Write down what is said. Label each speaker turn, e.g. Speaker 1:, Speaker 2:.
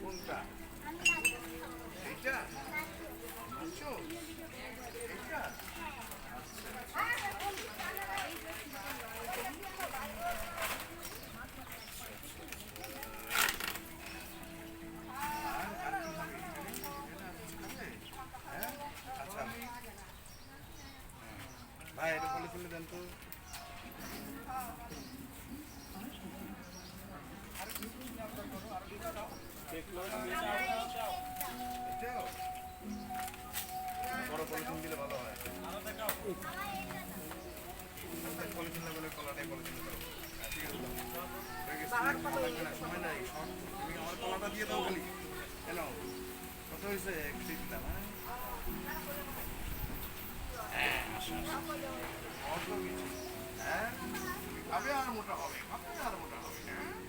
Speaker 1: কোনটা ভাই এটা তুলে দেন তো। বড় পলিথিন দিলে ভালো হয়। পলিথিন লাগলে কলাটাই পলিথিন করো হ্যাঁ, ঠিক না, সময় নাই তুমি আমার কলাটা দিয়ে দাও খালি। কেন কত হয়েছে? একটু দিলাম হ্যাঁ? অত কিছু হ্যাঁ? তবে আর মোটা হবে কবে আর মোটা হবে হ্যাঁ